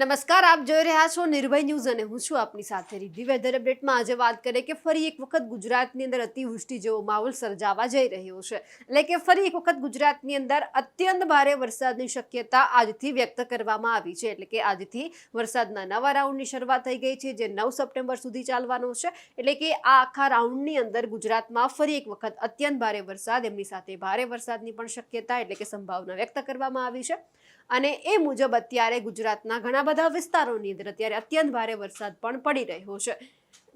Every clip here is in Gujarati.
નમસ્કાર, આપ જોઈ રહ્યા છો નિર્ભય ન્યૂઝ અને હું છું આપની સાથે રિદ્ધિ. વેધર અપડેટમાં આજે વાત કરીએ કે ફરી એક વખત ગુજરાતની અંદર અતિવૃષ્ટિ જેવો માહોલ સર્જાવા જઈ રહ્યો છે. એટલે કે ફરી એક વખત ગુજરાતની અંદર અત્યંત ભારે વરસાદની શક્યતા આજથી વ્યક્ત કરવામાં આવી છે. એટલે કે આજથી વરસાદના નવા રાઉન્ડની શરૂઆત થઈ ગઈ છે, જે નવ સપ્ટેમ્બર સુધી ચાલવાનો છે. એટલે કે આ આખા રાઉન્ડની અંદર ગુજરાતમાં ફરી એક વખત અત્યંત ભારે વરસાદ, એમની સાથે ભારે વરસાદની પણ શક્યતા એટલે કે સંભાવના વ્યક્ત કરવામાં આવી છે. અને એ મુજબ અત્યારે ગુજરાતના ઘણા બધા વિસ્તારોની અંદર અત્યારે અત્યંત ભારે વરસાદ પણ પડી રહ્યો છે.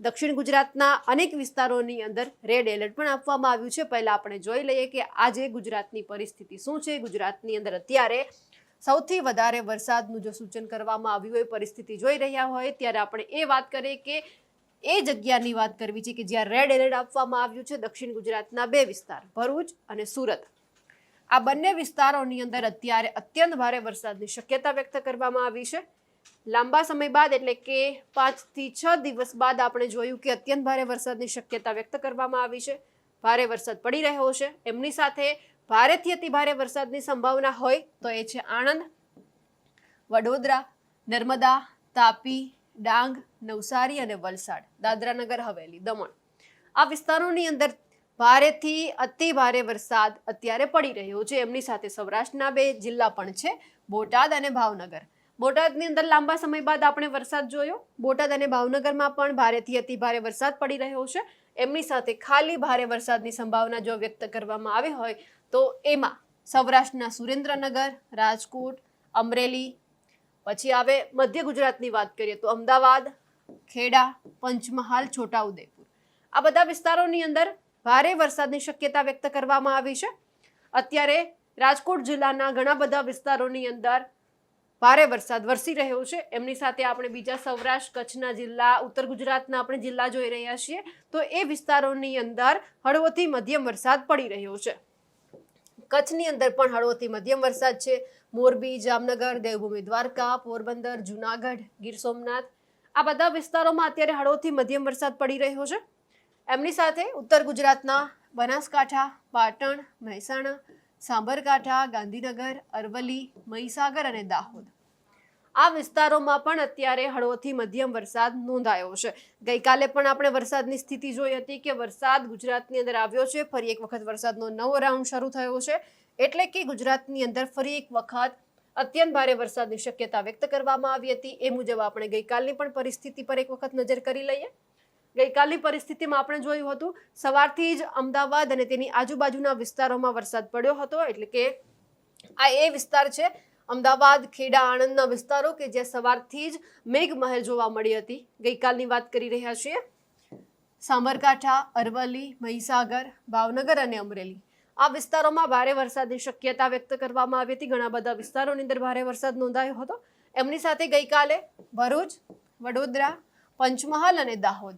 દક્ષિણ ગુજરાતના અનેક વિસ્તારોની અંદર રેડ એલર્ટ પણ આપવામાં આવ્યું છે. પહેલા આપણે જોઈ લઈએ કે આજે ગુજરાતની પરિસ્થિતિ શું છે? ગુજરાતની અંદર અત્યારે સૌથી વધારે વરસાદનું જો સૂચન કરવામાં આવ્યું હોય, પરિસ્થિતિ જોઈ રહ્યા હોય, ત્યારે આપણે એ વાત કરીએ કે એ જગ્યાની વાત કરવી છે કે જ્યાં રેડ એલર્ટ આપવામાં આવ્યું છે દક્ષિણ ગુજરાતના બે વિસ્તાર, ભરૂચ અને સુરત. આ બંને વિસ્તારોની અંદર અત્યારે અત્યંત ભારે વરસાદની શક્યતા વ્યક્ત કરવામાં આવી છે. લાંબા સમય બાદ એટલે કે પાંચથી છ દિવસ બાદ આપણે જોયું કે અત્યંત ભારે વરસાદની શક્યતા વ્યક્ત કરવામાં આવી છે. ભારે વરસાદ પડી રહ્યો છે. એમની સાથે ભારેથી અતિ ભારે વરસાદની સંભાવના હોય તો એ છે આણંદ, વડોદરા, નર્મદા, તાપી, ડાંગ, નવસારી અને વલસાડ દાદરાનગર હવેલી, દમણ. આ વિસ્તારોની અંદર ભારેથી અતિ ભારે વરસાદ અત્યારે પડી રહ્યો છે. એમની સાથે સૌરાષ્ટ્રના બે જિલ્લા પણ છે, બોટાદ અને ભાવનગર. બોટાદની અંદર લાંબા સમય બાદ આપણે વરસાદ જોયો. બોટાદ અને ભાવનગરમાં પણ ભારેથી અતિ ભારે વરસાદ પડી રહ્યો છે. એમની સાથે ખાલી ભારે વરસાદની સંભાવના જો વ્યક્ત કરવામાં આવી હોય, તો એમાં સૌરાષ્ટ્રના સુરેન્દ્રનગર, રાજકોટ, અમરેલી, પછી આવે મધ્ય ગુજરાતની વાત કરીએ તો અમદાવાદ, ખેડા, પંચમહાલ, છોટાઉદેપુર. આ બધા વિસ્તારોની અંદર ભારે વરસાદની શક્યતા વ્યક્ત કરવામાં આવી છે. અત્યારે રાજકોટ જિલ્લાના ઘણા બધા વિસ્તારોની અંદર ભારે વરસાદ વરસી રહ્યો છે. એમની સાથે આપણે બીજા સૌરાષ્ટ્ર, કચ્છના જિલ્લા, ઉત્તર ગુજરાતના આપણે જિલ્લા જોઈ રહ્યા છીએ. તો એ વિસ્તારોની અંદર હળવોથી મધ્યમ વરસાદ પડી રહ્યો છે. કચ્છની અંદર પણ હળવોથી મધ્યમ વરસાદ છે. મોરબી, જામનગર, દેવભૂમિ, દ્વારકા, પોરબંદર, જુનાગઢ, ગીર સોમનાથ આ બધા વિસ્તારોમાં અત્યારે હળવોથી મધ્યમ વરસાદ પડી રહ્યો છે. એમની સાથે ઉત્તર ગુજરાતના બનાસકાંઠા, પાટણ, મહેસાણા સાબરકાંઠા ગાંધીનગર, અરવલ્લી, મહીસાગર અને દાહોદ. આ વિસ્તારોમાં પણ અત્યારે હળવોથી મધ્યમ વરસાદ નોંધાયો છે. ગઈકાલે પણ આપણે વરસાદની સ્થિતિ જોઈ હતી કે વરસાદ ગુજરાતની અંદર આવ્યો છે. ફરી એક વખત વરસાદનો નવો રાઉન્ડ શરૂ થયો છે. એટલે કે ગુજરાતની અંદર ફરી એક વખત અત્યંત ભારે વરસાદની શક્યતા વ્યક્ત કરવામાં આવી હતી. એ મુજબ આપણે ગઈકાલની પણ પરિસ્થિતિ પર એક વખત નજર કરી લઈએ. ગઈકાલની પરિસ્થિતિમાં આપણે જોયું હતું, સવારથી જ અમદાવાદ અને તેની આજુબાજુના વિસ્તારોમાં વરસાદ પડ્યો હતો, એટલે કે આ એ વિસ્તાર છે, અમદાવાદ, ખેડા, આણંદના વિસ્તારો કે જ્યાં સવારથી જ મેઘમહેર જોવા મળી હતી. ગઈકાલની વાત કરી રહ્યા છીએ. સાબરકાંઠા, અરવલ્લી, મહીસાગર, ભાવનગર અને અમરેલી. આ વિસ્તારોમાં ભારે વરસાદની શક્યતા વ્યક્ત કરવામાં આવી હતી. ઘણા બધા વિસ્તારોની અંદર ભારે વરસાદ નોંધાયો હતો. એમની સાથે ગઈકાલે ભરૂચ, વડોદરા, પંચમહાલ અને દાહોદ.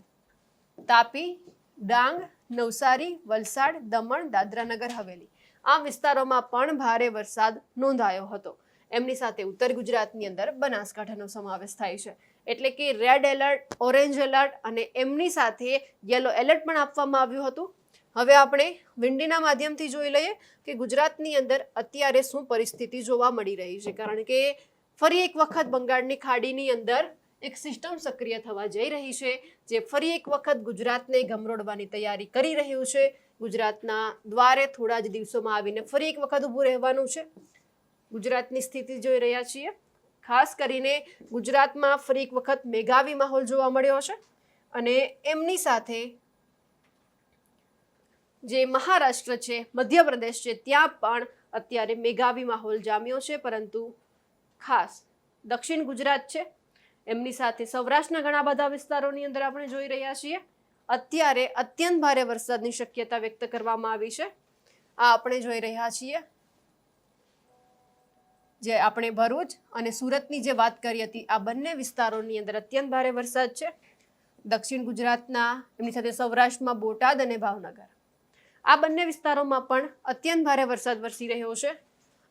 તાપી, ડાંગ, નવસારી, વલસાડ, દમણ, દાદરાનગર, હવેલી. આ વિસ્તારોમાં પણ ભારે વરસાદ નોંધાયો હતો. એમની સાથે ઉત્તર ગુજરાતની અંદર બનાસકાંઠાનો સમાવેશ થાય છે. એટલે કે રેડ એલર્ટ ઓરેન્જ એલર્ટ અને એમની સાથે યલો એલર્ટ પણ આપવામાં આવ્યું હતું. હવે આપણે વિંડીના માધ્યમથી જોઈ લઈએ કે ગુજરાતની અંદર અત્યારે શું પરિસ્થિતિ જોવા મળી રહી છે. કારણ કે ફરી એક વખત બંગાળની ખાડીની અંદર એક સિસ્ટમ સક્રિય થવા જઈ રહી છે, જે ફરી એક વખત ગુજરાતને ગમરોડવાની તૈયારી કરી રહ્યું છે. ગુજરાતના દ્વારે થોડા જ દિવસોમાં આવીને ફરી એક વખત ઊભું રહેવાનું છે. ગુજરાતની સ્થિતિ જોઈ રહ્યા છીએ. ખાસ કરીને ગુજરાતમાં ફરી એક વખત મેઘાવી માહોલ જોવા મળ્યો છે અને એમની સાથે જે મહારાષ્ટ્ર છે, મધ્યપ્રદેશ છે, ત્યાં પણ અત્યારે મેઘાવી માહોલ જામ્યો છે, પરંતુ ખાસ દક્ષિણ ગુજરાત છે એમની સાથે સૌરાષ્ટ્રના ઘણા બધા વિસ્તારોની અંદર આપણે જોઈ રહ્યા છીએ. અત્યારે અત્યંત ભારે વરસાદની શક્યતા વ્યક્ત કરવામાં આવી છે. આ આપણે જોઈ રહ્યા છીએ. જે આપણે ભરૂચ અને સુરતની જે વાત કરી હતી, આ બંને વિસ્તારોની અંદર અત્યંત ભારે વરસાદ છે. દક્ષિણ ગુજરાતના, એમની સાથે સૌરાષ્ટ્રમાં બોટાદ અને ભાવનગર. આ બંને વિસ્તારોમાં પણ અત્યંત ભારે વરસાદ વરસી રહ્યો છે.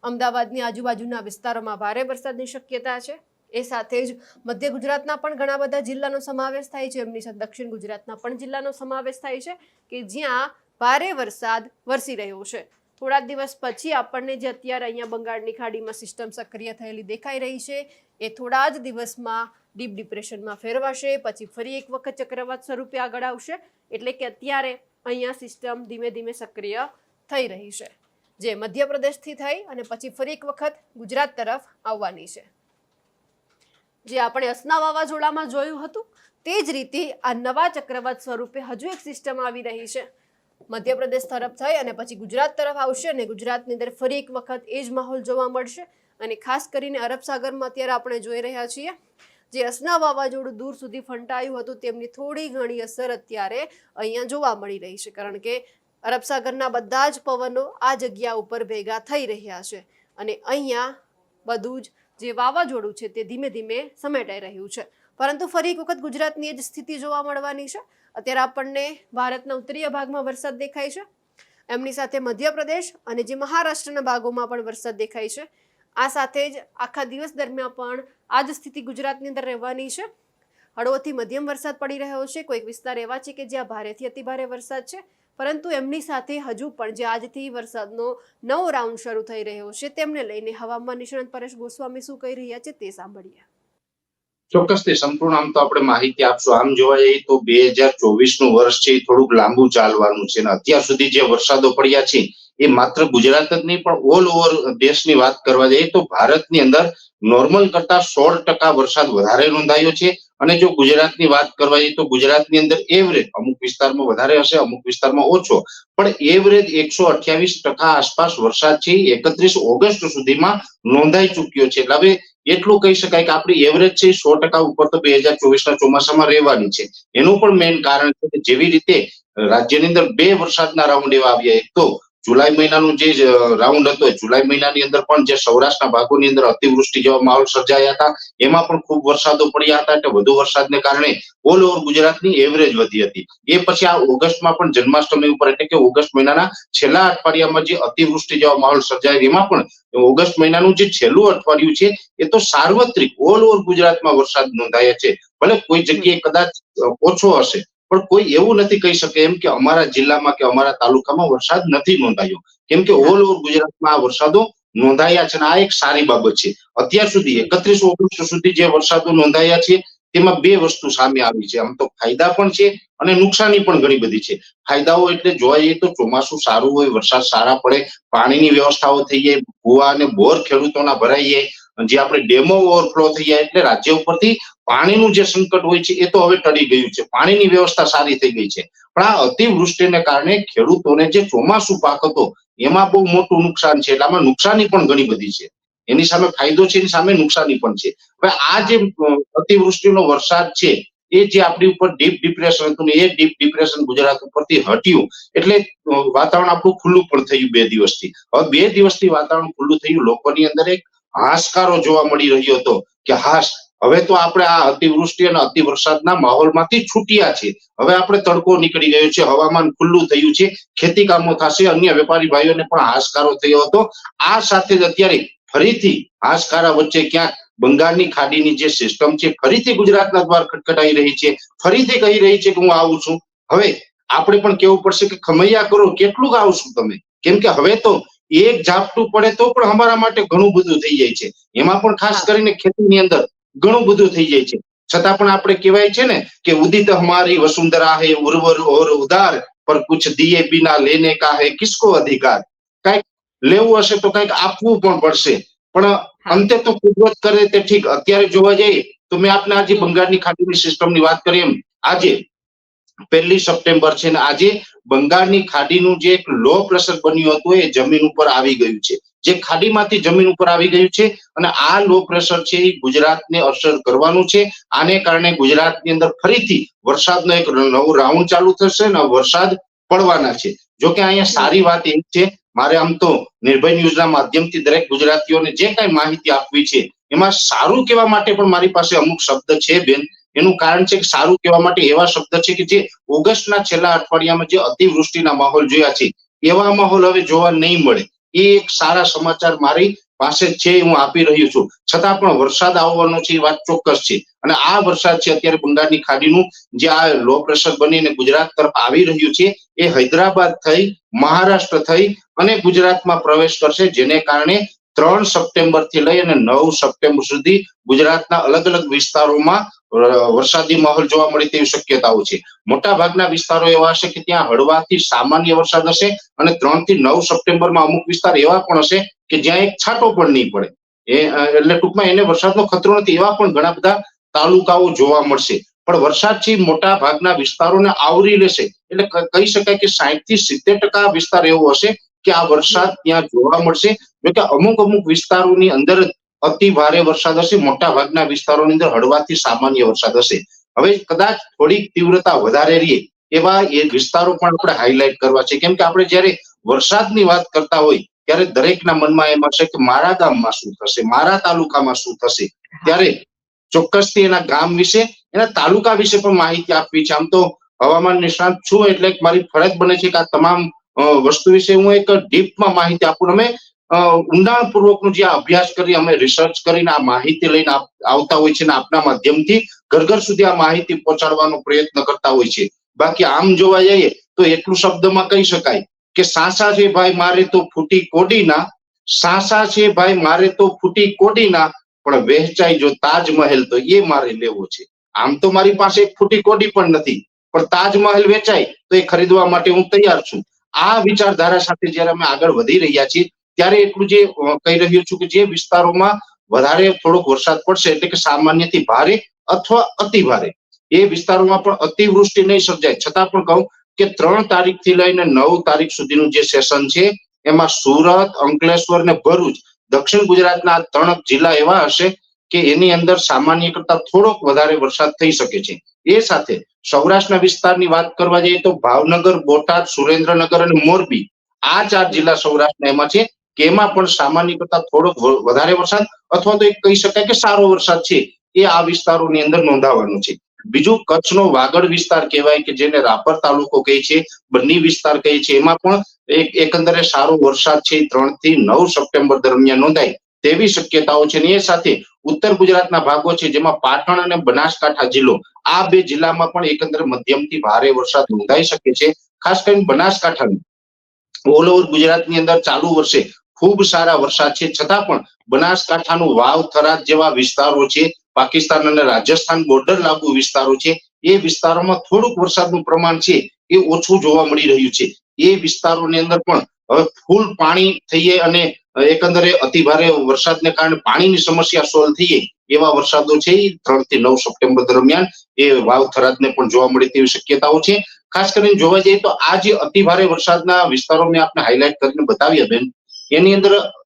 અમદાવાદની આજુબાજુના વિસ્તારોમાં ભારે વરસાદની શક્યતા છે. એ સાથે જ મધ્ય ગુજરાતના પણ ઘણા બધા જિલ્લાનો સમાવેશ થાય છે. એમની સાથે દક્ષિણ ગુજરાતના પણ જિલ્લાનો સમાવેશ થાય છે કે જ્યાં ભારે વરસાદ વરસી રહ્યો છે. થોડા દિવસ પછી આપણને જે અત્યારે અહીંયા બંગાળની ખાડીમાં સિસ્ટમ સક્રિય થયેલી દેખાઈ રહી છે, એ થોડા જ દિવસમાં ડીપ ડિપ્રેશનમાં ફેરવાશે, પછી ફરી એક વખત ચક્રવાત સ્વરૂપે આગળ આવશે, એટલે કે અત્યારે અહીંયા સિસ્ટમ ધીમે ધીમે સક્રિય થઈ રહી છે. જે મધ્યપ્રદેશથી થઈ અને પછી ફરી એક વખત ગુજરાત તરફ આવવાની છે. જે આપણે અસના વાવાઝોડામાં જોયું હતું, તે જ રીતે આ નવા ચક્રવાત સ્વરૂપે હજુ એક સિસ્ટમ આવી રહી છે. મધ્યપ્રદેશ તરફ થઈ અને પછી ગુજરાત તરફ આવશે અને ગુજરાતની અંદર ફરી એક વખત એ જ માહોલ જોવા મળશે. અને ખાસ કરીને અરબ સાગરમાં અત્યારે આપણે જોઈ રહ્યા છીએ, જે અસના વાવાઝોડું દૂર સુધી ફંટાયું હતું, તેમની થોડી ઘણી અસર અત્યારે અહીંયા જોવા મળી રહી છે. કારણ કે અરબ સાગરના બધા જ પવનો આ જગ્યા ઉપર ભેગા થઈ રહ્યા છે. અને અહીંયા બધું જ જે વાવાઝોડું છે તે ધીમે ધીમે સમેટાઈ રહ્યું છે. પરંતુ ફરી એક વખત ગુજરાતની જ સ્થિતિ જોવા મળવાની છે. અત્યારે આપણને ભારતના ઉત્તરીય ભાગમાં વરસાદ દેખાય છે. એમની સાથે મધ્યપ્રદેશ અને જે મહારાષ્ટ્રના ભાગોમાં પણ વરસાદ દેખાય છે. આ સાથે જ આખા દિવસ દરમિયાન પણ આ જ સ્થિતિ ગુજરાતની અંદર રહેવાની છે. હળવોથી મધ્યમ વરસાદ પડી રહ્યો છે. કોઈક વિસ્તાર એવા છે કે જ્યાં ભારેથી અતિભારે વરસાદ છે. પરંતુ એમની સાથે હજુ પણ જે આજથી વરસાદનો નવો રાઉન્ડ શરૂ થઈ રહ્યો છે, તેમને લઈને હવામાન નિષ્ણાંત પરેશ ગોસ્વામી શું કહી રહ્યા છે તે સાંભળીએ. તે સંપૂર્ણ આમ તો આપણે માહિતી આપશું. આમ જોવા જઈએ તો બે હજાર ચોવીસનું વર્ષ છે એ થોડુંક લાંબુ ચાલવાનું છે અને અત્યાર સુધી જે વરસાદો પડ્યા છે એ માત્ર ગુજરાત જ નહીં, પણ ઓલ ઓવર દેશની વાત કરવા જઈએ તો ભારતની અંદર નોર્મલ કરતા સોળ ટકા વરસાદ વધારે નોંધાયો છે. અને જો ગુજરાતની વાત કરવા જઈએ તો ગુજરાતની અંદર એવરેજ અમુક વિસ્તારમાં વધારે હશે, અમુક વિસ્તારમાં ઓછો. પણ એવરેજ એકસો અઠ્યાવીસ ટકા આસપાસ વરસાદ છે એકત્રીસ ઓગસ્ટ સુધીમાં નોંધાઈ ચુક્યો છે. એટલે હવે એટલું કહી શકાય કે આપણી એવરેજ છે સો ટકા ઉપર તો બે હજાર ચોવીસના ચોમાસામાં રહેવાની છે. એનું પણ મેઇન કારણ છે કે જેવી રીતે રાજ્યની અંદર બે વરસાદના રાઉન્ડ એવા આવ્યા. એક તો જુલાઈ મહિનાનું જે રાઉન્ડ હતો જુલાઈ મહિનાની અંદર પણ જે સૌરાષ્ટ્રના ભાગોની અંદર અતિવૃષ્ટિ જેવા માહોલ સર્જાયા હતા. એમાં પણ ખૂબ વરસાદો પડ્યા હતા એટલે વધુ વરસાદને કારણે ઓલ ઓવર ગુજરાતની એવરેજ વધી હતી. એ પછી આ ઓગસ્ટમાં પણ જન્માષ્ટમી ઉપર એટલે કે ઓગસ્ટ મહિનાના છેલ્લા અઠવાડિયામાં જે અતિવૃષ્ટિ જેવા માહોલ સર્જાય એમાં પણ ઓગસ્ટ મહિનાનું જે છેલ્લું અઠવાડિયું છે, એ તો સાર્વત્રિક ઓલ ઓવર ગુજરાતમાં વરસાદ નોંધાયા છે. ભલે કોઈ જગ્યાએ કદાચ ઓછો હશે પણ કોઈ એવું નથી કહી શકે એમ કે અમારા જિલ્લામાં કે અમારા તાલુકામાં વરસાદ નથી નોંધાયો. કેમ કે ઓલ ઓવર ગુજરાતમાં આ વરસાદો નોંધાયા છે આ એક સારી બાબત છે. અત્યાર સુધી એકત્રીસ ઓગસ્ટ સુધી જે વરસાદો નોંધાયા છે, તેમાં બે વસ્તુ સામે આવી છે. આમ તો ફાયદા પણ છે અને નુકસાની પણ ઘણી બધી છે. ફાયદાઓ એટલે જોવા જઈએ તો ચોમાસું સારું હોય, વરસાદ સારા પડે, પાણીની વ્યવસ્થાઓ થઈ જાય કુવા અને બોર ખેડૂતોના ભરાઈ જાય, જે આપણે ડેમો ઓવરફ્લો થઈ જાય એટલે રાજ્ય ઉપરથી પાણીનું જે સંકટ હોય છે, એ તો હવે ટળી ગયું છે. પાણીની વ્યવસ્થા સારી થઈ ગઈ છે. પણ આ અતિવૃષ્ટિને કારણે ખેડૂતોને જે ચોમાસું પાક હતો, એમાં બહુ મોટું નુકસાન છે. એટલે આમાં નુકસાની પણ ઘણી બધી છે. એની સામે ફાયદો છે, એની સામે નુકસાની પણ છે. હવે આ જે અતિવૃષ્ટિનો વરસાદ છે, એ જે આપણી ઉપર ડીપ ડિપ્રેશન હતું ને એ ડીપ ડિપ્રેશન ગુજરાત ઉપરથી હટ્યું. એટલે વાતાવરણ આપણું ખુલ્લું પણ થયું બે દિવસથી. હવે બે દિવસથી વાતાવરણ ખુલ્લું થયું. લોકોની અંદર એક હાશકારો જોવા મળી રહ્યો હતો કે હાશ હવે તો આપણે આ અતિવૃષ્ટિ અને અતિ વરસાદના માહોલમાંથી છૂટ્યા છે હવે આપણે તડકો નીકળી ગયો છે હવામાન ખુલ્લું થયું છે ખેતી કામો થશે અન્ય વેપારી ભાઈઓને પણ હાશકારો થયો હતો. આ સાથે જ અત્યારે ફરીથી હાશકારા વચ્ચે ક્યાંક બંગાળની ખાડીની જે સિસ્ટમ છે ફરીથી ગુજરાતના દ્વાર ખટખટાઈ રહી છે. ફરીથી કહી રહી છે કે હું આવું છું. હવે આપણે પણ કેવું પડશે કે ખમૈયા કરો કેટલું આવશું તમે? કેમ કે હવે તો એક ઝાપટું પડે તો પણ અમારા માટે ઘણું બધું થઈ જાય છે. એમાં પણ ખાસ કરીને ખેતીની અંદર ઘણું બધું થઈ જાય છે. છતાં પણ આપણે કહેવાય છે ને કે ઉદિત હમારી વસુંધરા હે, ઉર્વર ઓર ઉદાર, પર કુછ દિયે બિના લેને કા હે, કિસકો અધિકાર? કંઈક લેવું હશે તો કંઈક આપવું પણ પડશે. પણ અંતે તો કુદરત કરે તે ઠીક. અત્યારે જોવા જઈએ તો મેં આપને આજે બંગાળની ખાડીની સિસ્ટમની વાત કરી એમ. આજે પહેલી સપ્ટેમ્બર છે ને આજે બંગાળની ખાડીનું જે એક લો પ્રેશર બન્યું હતું એ જમીન ઉપર આવી ગયું છે. જે ખાડીમાંથી જમીન ઉપર આવી ગયું છે અને આ લો પ્રેશર છે એ ગુજરાતને અસર કરવાનું છે. આને કારણે ગુજરાતની અંદર ફરીથી વરસાદનો એક નવો રાઉન્ડ ચાલુ થશે અને વરસાદ પડવાના છે. જો કે અહીંયા સારી વાત એ છે, મારે આમ તો નિર્ભય ન્યૂઝના માધ્યમથી દરેક ગુજરાતીઓને જે કાંઈ માહિતી આપવી છે એમાં સારું કહેવા માટે પણ મારી પાસે અમુક શબ્દ છે બેન. એનું કારણ છે કે સારું કહેવા માટે એવા શબ્દ છે કે જે ઓગસ્ટના છેલ્લા અઠવાડિયામાં જે અતિવૃષ્ટિના માહોલ જોયા છે, એવા માહોલ હવે જોવા નહીં મળે. એ એક સારા સમાચાર મારી પાસે છે, હું આપી રહ્યો છું. છતાં પણ વરસાદ આવવાનો છે એ વાત ચોક્કસ છે. અને આ વરસાદ છે અત્યારે બંગાળની ખાડીનું જે આ લો પ્રેશર બનીને ગુજરાત તરફ આવી રહ્યું છે, એ હૈદરાબાદ થઈ, મહારાષ્ટ્ર થઈ અને ગુજરાતમાં પ્રવેશ કરશે, જેને કારણે ત્રણ સપ્ટેમ્બરથી લઈ અને નવ સપ્ટેમ્બર સુધી ગુજરાતના અલગ અલગ વિસ્તારોમાં વરસાદી માહોલ જોવા મળે તેવી શક્યતાઓ છે. મોટા ભાગના વિસ્તારો એવા હશે કે ત્યાં હળવાથી સામાન્ય વરસાદ હશે અને ત્રણથી નવ સપ્ટેમ્બરમાં અમુક વિસ્તાર એવા પણ હશે કે જ્યાં એક છાંટો પણ નહીં પડે. એ એટલે ટૂંકમાં એને વરસાદનો ખતરો નથી એવા પણ ઘણા બધા તાલુકાઓ જોવા મળશે. પણ વરસાદ છે મોટા ભાગના વિસ્તારોને આવરી લેશે. એટલે કહી શકાય કે સાહીઠથી સિત્તેર ટકા વિસ્તાર એવો હશે કે આ વરસાદ ત્યાં જોવા મળશે. જોકે અમુક અમુક વિસ્તારોની અંદર અતિ ભારે વરસાદ હશે, મોટા ભાગના વિસ્તારોની અંદર હળવાથી સામાન્ય વરસાદ હશે. હવે કદાચ થોડીક તીવ્રતા વધારે રહે એવા એ વિસ્તારો પણ આપણે હાઇલાઇટ કરવા છે. કેમ કે આપણે જ્યારે વરસાદની વાત કરતા હોય, ત્યારે દરેકના મનમાં એમ હશે કે મારા ગામમાં શું થશે, મારા તાલુકામાં શું થશે? ત્યારે ચોક્કસથી એના ગામ વિશે, એના તાલુકા વિશે પણ માહિતી આપવી છે. આમ તો હવામાન નિષ્ણાંત છું એટલે મારી ફરજ બને છે કે આ તમામ વસ્તુ વિશે હું એક ડીપમાં માહિતી આપું. અમે ઊંડાણપૂર્વકનો જે અભ્યાસ કરી, અમે રિસર્ચ કરીને, આ માહિતી લઈને આવતા હોય છે અને આપના માધ્યમથી ઘર ઘર સુધી આ માહિતી પહોંચાડવાનો પ્રયત્ન કરતા હોય છે. બાકી આમ જોવા જઈએ તો એટલું શબ્દમાં કહી શકાય કે, સાસા છે ભાઈ મારે તો ફૂટી કોડીના સાસા છે ભાઈ મારે તો ફૂટી કોડીના પણ વહેંચાઈ જો તાજમહેલ તો એ મારે લેવો છે. આમ તો મારી પાસે એક ફૂટી કોડી પણ નથી, પણ તાજમહેલ વેચાય તો એ ખરીદવા માટે હું તૈયાર છું. આ વિચારધારા સાથે જ્યારે અમે આગળ વધી રહ્યા છીએ ત્યારે એટલું જે કહી રહ્યો છું કે જે વિસ્તારોમાં વધારે થોડોક વરસાદ પડશે એટલે કે સામાન્યથી ભારે અથવા અતિ ભારે. એ વિસ્તારોમાં પણ અતિવૃષ્ટિ નહીં સર્જાય. છતાં પણ કહું કે ત્રણ તારીખથી લઈને નવ તારીખ સુધીનું જે સેશન છે, એમાં સુરત, અંકલેશ્વર ને ભરૂચ, દક્ષિણ ગુજરાતના ત્રણ જિલ્લા એવા હશે કે એની અંદર સામાન્ય કરતા થોડોક વધારે વરસાદ થઈ શકે છે. એ સાથે સૌરાષ્ટ્રના વિસ્તારની વાત કરવા જઈએ તો ભાવનગર, બોટાદ, સુરેન્દ્રનગર અને મોરબી આ ચાર જિલ્લા સૌરાષ્ટ્રના એમાં છે. કે એમાં પણ સામાન્ય કરતા થોડોક વધારે વરસાદ અથવા તો એક કહી શકાય કે સારો વરસાદ છે, એ આ વિસ્તારોની અંદર નોંધાવાનો છે. બીજું, કચ્છનો વાગડ વિસ્તાર કહેવાય કે જેને રાપર તાલુકો કહે છે, બન્ની વિસ્તાર કહે છે, એમાં પણ એક, એકંદરે સારો વરસાદ છે ત્રણથી નવ સપ્ટેમ્બર દરમિયાન નોંધાય. તેવી શક્યતાઓ છે અને એ સાથે ઉત્તર ગુજરાતના ભાગો છે, જેમાં પાટણ અને બનાસકાંઠા જિલ્લો, આ બે જિલ્લામાં પણ એકંદરે મધ્યમથી ભારે વરસાદ નોંધાઈ શકે છે. ખાસ કરીને બનાસકાંઠાનું. ઓલ ઓવર ગુજરાતની અંદર ચાલુ વર્ષે ખૂબ સારા વરસાદ છે. છતાં પણ બનાસકાંઠાનું વાવ, થરાદ જેવા વિસ્તારો છે, પાકિસ્તાન અને રાજસ્થાન બોર્ડર લાગુ વિસ્તારો છે, એ વિસ્તારોમાં થોડુંક વરસાદનું પ્રમાણ છે, એ ઓછું જોવા મળી રહ્યું છે. એ વિસ્તારોની અંદર પણ હવે ફૂલ પાણી થઈએ અને એકંદરે અતિભારે વરસાદને કારણે પાણીની સમસ્યા સોલ્વ થઈએ એવા વરસાદો છે એ ત્રણથી નવ સપ્ટેમ્બર દરમિયાન એ વાવ, થરાદને પણ જોવા મળે તેવી શક્યતાઓ છે. ખાસ કરીને જોવા જઈએ તો આ જે અતિભારે વરસાદના વિસ્તારો મેં આપને હાઇલાઇટ કરીને બતાવ્યા બેન એની અંદર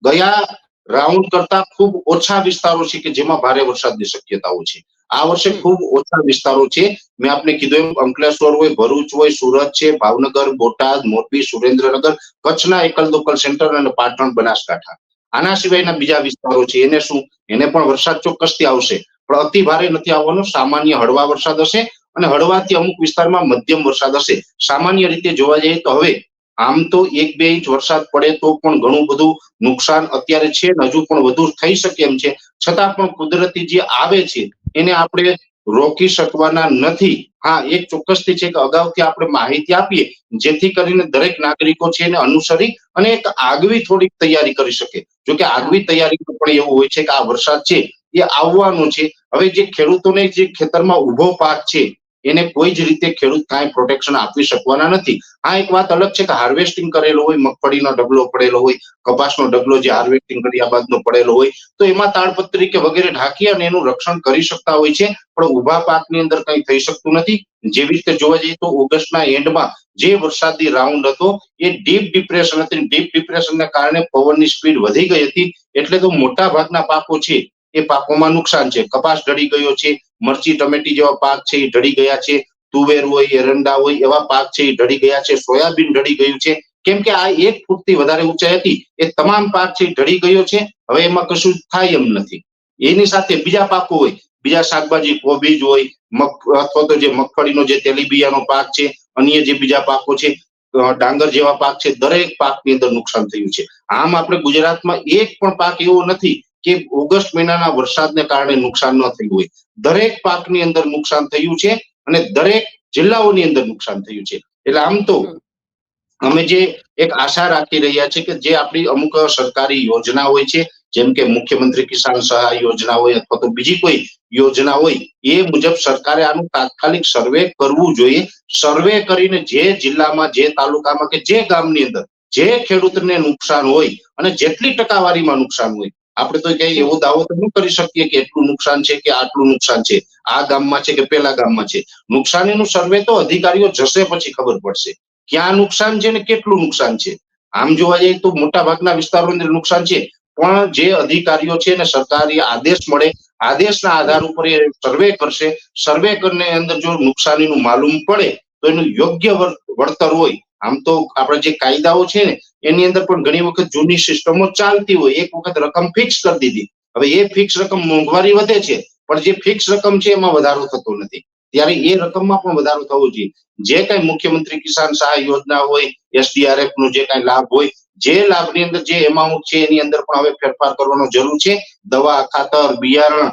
ગયા રાઉન્ડ કરતા ખૂબ ઓછા વિસ્તારો છે કે જેમાં ભારે વરસાદની શક્યતાઓ છે. આ વર્ષે ખૂબ ઓછા વિસ્તારો છે. મેં આપને કીધું એમ અંકલેશ્વર હોય ભરૂચ હોય સુરત છે ભાવનગર બોટાદ મોરબી સુરેન્દ્રનગર કચ્છના એકલ દોકલ સેન્ટર અને પાટણ બનાસકાંઠા. આના સિવાયના બીજા વિસ્તારો છે. એને શું? એને પણ વરસાદ ચોક્કસથી આવશે. પણ અતિ ભારે નથી આવવાનો. સામાન્ય હળવા વરસાદ હશે અને હળવાથી અમુક વિસ્તારમાં મધ્યમ વરસાદ હશે. સામાન્ય રીતે જોવા જઈએ તો હવે આમ તો એક બે ઇંચ વરસાદ પડે તો પણ ઘણું બધું નુકસાન અત્યારે છે હજુ પણ વધુ થઈ શકે એમ છે. છતાં પણ કુદરતી જે આવે છે, એને આપણે રોકી શકવાના નથી. હા, એક ચોક્કસથી છે કે અગાઉથી આપણે માહિતી આપીએ, જેથી કરીને દરેક નાગરિકો છે એને અનુસરી અને એક આગવી થોડીક તૈયારી કરી શકે. જો કે આગવી તૈયારી પણ એવું હોય છે કે આ વરસાદ છે એ આવવાનો છે. હવે જે ખેડૂતોને જે ખેતરમાં ઊભો પાક છે એને કોઈ જ રીતે ખેડૂત કાંઈ પ્રોટેક્શન આપી શકવાના નથી. આ એક વાત અલગ છે કે હાર્વેસ્ટિંગ કરેલો હોય, મગફળીનો ડબલો પડેલો હોય, કપાસનો ડબલો જે હાર્વેસ્ટિંગ કર્યા બાદનો પડેલો હોય, તો એમાં તાડપત્રી કે વગેરે ઢાંકી અને એનું રક્ષણ કરી શકતા હોય છે, પણ ઊભા પાકની અંદર કંઈ થઈ શકતું નથી. જેવી રીતે જોવા જઈએ તો ઓગસ્ટના એન્ડમાં જે વરસાદી રાઉન્ડ હતો, એ ડીપ ડિપ્રેશન હતી. ડીપ ડિપ્રેશનના કારણે પવનની સ્પીડ વધી ગઈ હતી. એટલે તો મોટા ભાગના પાકો છે, એ પાકોમાં નુકસાન છે. કપાસ ઢળી ગયો છે મરચી ટમેટી જેવા પાક છે એ ઢળી ગયા છે. તુવેર હોય એરંડા હોય, એવા પાક છે એ ઢળી ગયા છે. સોયાબીન ઢળી ગયું છે. કેમ કે આ એક ફૂટથી વધારે ઊંચાઈ હતી. એ તમામ પાક છે ઢળી ગયો છે. હવે એમાં કશું થાય એમ નથી. એની સાથે બીજા પાકો હોય, બીજા શાકભાજી, કોબીજ હોય મગ અથવા તો જે મગફળીનો જે તેલીબિયાનો પાક છે, અન્ય જે બીજા પાકો છે ડાંગર જેવા પાક છે, દરેક પાકની અંદર નુકસાન થયું છે. આમ આપણે ગુજરાતમાં એક પણ પાક એવો નથી કે ઓગસ્ટ મહિનાના વરસાદને કારણે નુકસાન ન થયું હોય. દરેક પાકની અંદર નુકસાન થયું છે અને દરેક જિલ્લાઓની અંદર નુકસાન થયું છે. એટલે આમ તો અમે જે એક આશા રાખી રહ્યા છે કે જે આપણી અમુક સરકારી યોજના હોય છે જેમ કે મુખ્યમંત્રી કિસાન સહાય યોજના હોય અથવા તો બીજી કોઈ યોજના હોય એ મુજબ સરકારે આનું તાત્કાલિક સર્વે કરવું જોઈએ. સર્વે કરીને જે જિલ્લામાં જે તાલુકામાં કે જે ગામની અંદર જે ખેડૂતને નુકસાન હોય અને જેટલી ટકાવારીમાં નુકસાન હોય આપણે તો ક્યાંય એવો દાવો તો ન કરી શકીએ કે એટલું નુકસાન છે કે આટલું નુકસાન છે. આ ગામમાં છે કે પેલા ગામમાં છે. નુકસાનીનું સર્વે તો અધિકારીઓ જશે પછી ખબર પડશે. ક્યાં નુકસાન છે ને કેટલું નુકસાન છે? આમ જોવા જઈએ તો મોટા ભાગના વિસ્તારોની અંદર નુકસાન છે. પણ જે અધિકારીઓ છે ને સરકારી આદેશ મળે, આદેશના આધાર ઉપર એ સર્વે કરશે. સર્વે કરીને અંદર જો નુકસાનીનું માલુમ પડે, તો એનું યોગ્ય વળતર હોય આમ તો આપણા જે કાયદાઓ છે ને, એની અંદર પણ ઘણી વખત જૂની સિસ્ટમો ચાલતી હોય. એક વખત રકમ ફિક્સ કરી દીધી. હવે એ ફિક્સ રકમ મોંઘવારી વધે છે, પણ જે ફિક્સ રકમ છે એમાં વધારો થતો નથી. ત્યારે એ રકમમાં પણ વધારો થવો જોઈએ. જે કઈ મુખ્યમંત્રી કિસાન સહાય યોજના હોય, એસડીઆરએફનું જે કઈ લાભ હોય, જે લાભની અંદર જે એમાઉન્ટ છે એની અંદર પણ હવે ફેરફાર કરવાનો જરૂર છે. દવા, ખાતર, બિયારણ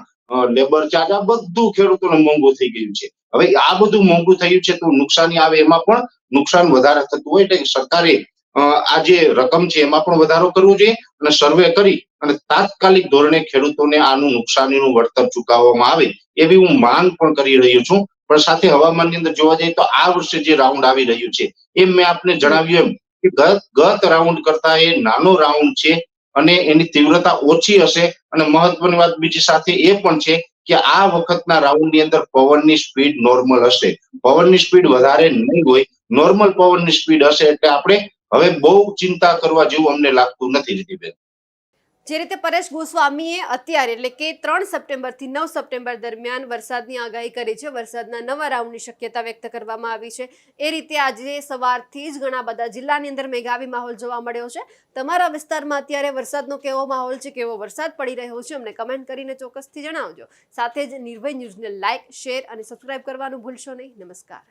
લેબર ચાર્જ આ બધું ખેડૂતોને મોંઘું થઈ ગયું છે. હવે આ બધું મોંઘું થયું છે તો નુકસાની આવે એમાં પણ નુકસાન વધારે થતું હોય એટલે સરકારે આ જે રકમ છે એમાં પણ વધારો કરવો જોઈએ અને સર્વે કરી અને તાત્કાલિક ધોરણે ખેડૂતોને આનું નુકસાનીનું વળતર ચૂકવવામાં આવે એવી હું માંગ પણ કરી રહ્યો છું. પણ સાથે હવામાનની અંદર જોવા જઈએ તો આ વર્ષે જે રાઉન્ડ આવી રહ્યું છે, એમ મેં આપને જણાવ્યું એમ કે ગત રાઉન્ડ કરતા એ નાનો રાઉન્ડ છે અને એની તીવ્રતા ઓછી હશે અને મહત્વની વાત બીજી સાથે એ પણ છે કે આ વખતના રાઉન્ડની અંદર પવનની સ્પીડ નોર્મલ હશે. પવનની સ્પીડ વધારે નહીં હોય નોર્મલ પવનની સ્પીડ હશે એટલે આપણે હવે બહુ ચિંતા કરવા જેવું અમને લાગતું નથી રીતિબેન. જે રીતે પરેશ ગોસ્વામીએ અત્યારે એટલે કે ત્રણ સપ્ટેમ્બરથી નવ સપ્ટેમ્બર દરમિયાન વરસાદની આગાહી કરી છે. વરસાદના નવા રાઉન્ડની શક્યતા વ્યક્ત કરવામાં આવી છે. એ રીતે આજે સવારથી જ ઘણા બધા જિલ્લાની અંદર મેઘાવી માહોલ જોવા મળ્યો છે. તમારા વિસ્તારમાં અત્યારે વરસાદનો કેવો માહોલ છે? કેવો વરસાદ પડી રહ્યો છે? અમને કમેન્ટ કરીને ચોક્કસથી જણાવજો. સાથે જ નિર્ભય ન્યૂઝને લાઇક શેર અને સબસ્ક્રાઇબ કરવાનું ભૂલશો નહીં. નમસ્કાર.